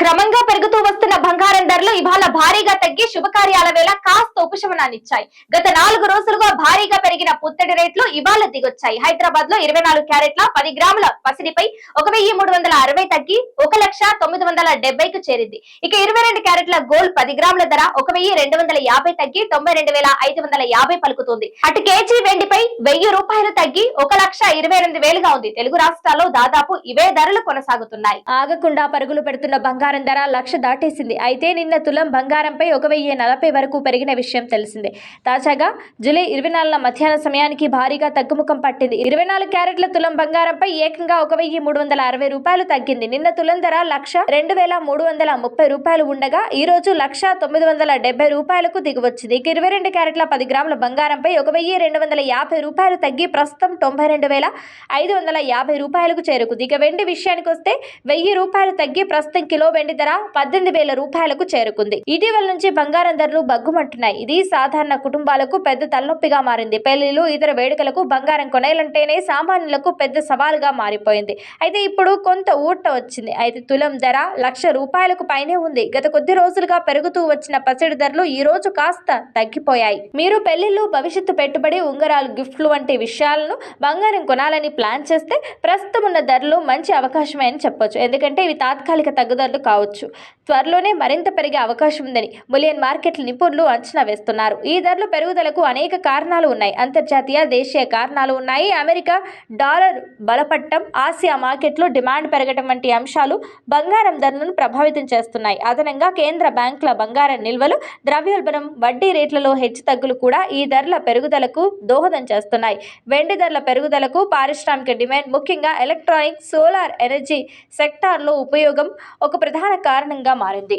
క్రమంగా పెరుగుతూ వస్తున్న బంగారం ధరలు ఇవాళ భారీగా తగ్గి శుభకార్యాల వేళ కాస్త ఉపశమనాన్నిచ్చాయి. గత నాలుగు రోజులుగా భారీగా పెరిగిన పుత్తడి రేట్లు ఇవాళ దిగొచ్చాయి. హైదరాబాద్లో ఇరవై నాలుగు క్యారెట్ల పది గ్రాముల పసిడిపై ఒక వెయ్యి మూడు వందల అరవై తగ్గి ఒక లక్ష తొమ్మిది వందల డెబ్బైకు చేరింది. ఇక ఇరవై రెండు క్యారెట్ల గోల్డ్ పది గ్రాముల ధర ఒక వెయ్యి రెండు వందల యాభై తగ్గి తొంభై రెండు వేల ఐదు వందల యాభై పలుకుతుంది. అటు కేజీ వెండిపై వెయ్యి రూపాయలు తగ్గి ఒక లక్ష ఇరవై రెండు వేలుగా ఉంది. తెలుగు రాష్ట్రాల్లో దాదాపు ఇవే ధరలు కొనసాగుతున్నాయి. ఆగకుండా పరుగులు పెడుతున్న బంగారు ధర లక్ష దాటేసింది. అయితే నిన్న తులం బంగారంపై ఒక వెయ్యి నలభై వరకు పెరిగిన విషయం తెలిసిందే. తాజాగా జూలై ఇరవై నాలుగున మధ్యాహ్న సమయానికి భారీగా తగ్గుముఖం పట్టింది. ఇరవై నాలుగు క్యారెట్ల తులం బంగారంపై ఏకంగా ఒక వెయ్యి మూడు వందల అరవై రూపాయలు తగ్గింది. నిన్న తులం ధర లక్ష రెండు వేల మూడు వందల ముప్పై రూపాయలు ఉండగా ఈ రోజు లక్ష తొమ్మిది వందల డెబ్బై రూపాయలకు దిగివచ్చింది. ఇక ఇరవై రెండు క్యారెట్ల పది గ్రాముల బంగారంపై ఒక వెయ్యి రెండు వందల యాభై రూపాయలు తగ్గి ప్రస్తుతం తొంభై రెండు వేల ఐదు వందల యాభై రూపాయలకు చేరుకుంది. ఇక వెండి విషయానికి వస్తే వెయ్యి రూపాయలు తగ్గి ప్రస్తుతం కిలో వెండి ధర పద్దెనిమిది వేల రూపాయలకు చేరుకుంది. ఇటీవల నుంచి బంగారం ధరలు బగ్గుమంటున్నాయి ఇది సాధారణ కుటుంబాలకు పెద్ద తలనొప్పిగా మారింది. పెళ్ళిలు ఇతర వేడుకలకు బంగారం కొనేయాలంటేనే సామాన్యులకు పెద్ద సవాలుగా మారిపోయింది. అయితే ఇప్పుడు కొంత ఊట వచ్చింది. అయితే తులం ధర లక్ష రూపాయలకు పైనే ఉంది. గత కొద్ది రోజులుగా పెరుగుతూ వచ్చిన పసిడి ధరలు ఈ రోజు కాస్త తగ్గిపోయాయి. మీరు పెళ్ళిళ్ళు భవిష్యత్తు పెట్టుబడి ఉంగరాలు గిఫ్ట్లు వంటి విషయాలను బంగారం కొనాలని ప్లాన్ చేస్తే ప్రస్తుతం ఉన్న ధరలు మంచి అవకాశమే అని చెప్పొచ్చు. ఎందుకంటే ఇవి తాత్కాలిక తగ్గుదలలు కావచ్చు. త్వరలోనే మరింత పెరిగే అవకాశం ఉందని బులియన్ మార్కెట్ల నిపుణులు అంచనా వేస్తున్నారు. ఈ ధరల పెరుగుదలకు అనేక కారణాలు ఉన్నాయి. అంతర్జాతీయ దేశీయ కారణాలు ఉన్నాయి. అమెరికా డాలర్ బలపట్టం ఆసియా మార్కెట్లో డిమాండ్ పెరగటం వంటి అంశాలు బంగారం ధరలను ప్రభావితం చేస్తున్నాయి. అదనంగా కేంద్ర బ్యాంకుల బంగారం నిల్వలు ద్రవ్యోల్బణం వడ్డీ రేట్లలో హెచ్చు తగ్గులు కూడా ఈ ధరల పెరుగుదలకు దోహదం చేస్తున్నాయి. వెండి ధరల పెరుగుదలకు పారిశ్రామిక డిమాండ్ ముఖ్యంగా ఎలక్ట్రానిక్ సోలార్ ఎనర్జీ సెక్టార్లో ఉపయోగం ఒక ప్రధాన కారణంగా మారింది